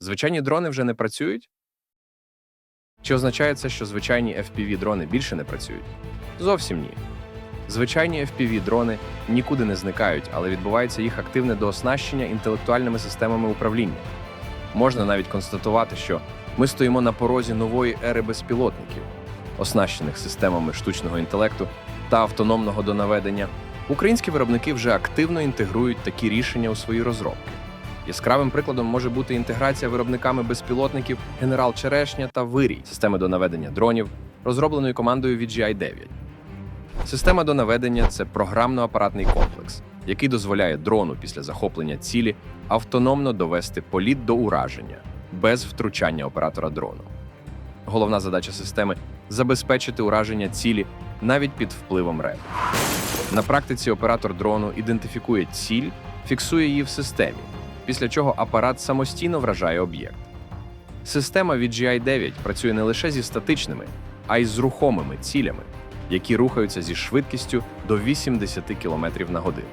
Звичайні дрони вже не працюють? Чи означає це, що звичайні FPV-дрони більше не працюють? Зовсім ні. Звичайні FPV-дрони нікуди не зникають, але відбувається їх активне дооснащення інтелектуальними системами управління. Можна навіть констатувати, що ми стоїмо на порозі нової ери безпілотників, оснащених системами штучного інтелекту та автономного донаведення. Українські виробники вже активно інтегрують такі рішення у свої розробки. Яскравим прикладом може бути інтеграція виробниками безпілотників Генерал Черешня та Вирій системи до наведення дронів, розробленої командою VGI 9. Система до наведення це програмно-апаратний комплекс, який дозволяє дрону після захоплення цілі автономно довести політ до ураження без втручання оператора дрону. Головна задача системи забезпечити ураження цілі навіть під впливом РЕБ. На практиці оператор дрону ідентифікує ціль, фіксує її в системі, після чого апарат самостійно вражає об'єкт. Система VGI 9 працює не лише зі статичними, а й з рухомими цілями, які рухаються зі швидкістю до 80 км на годину.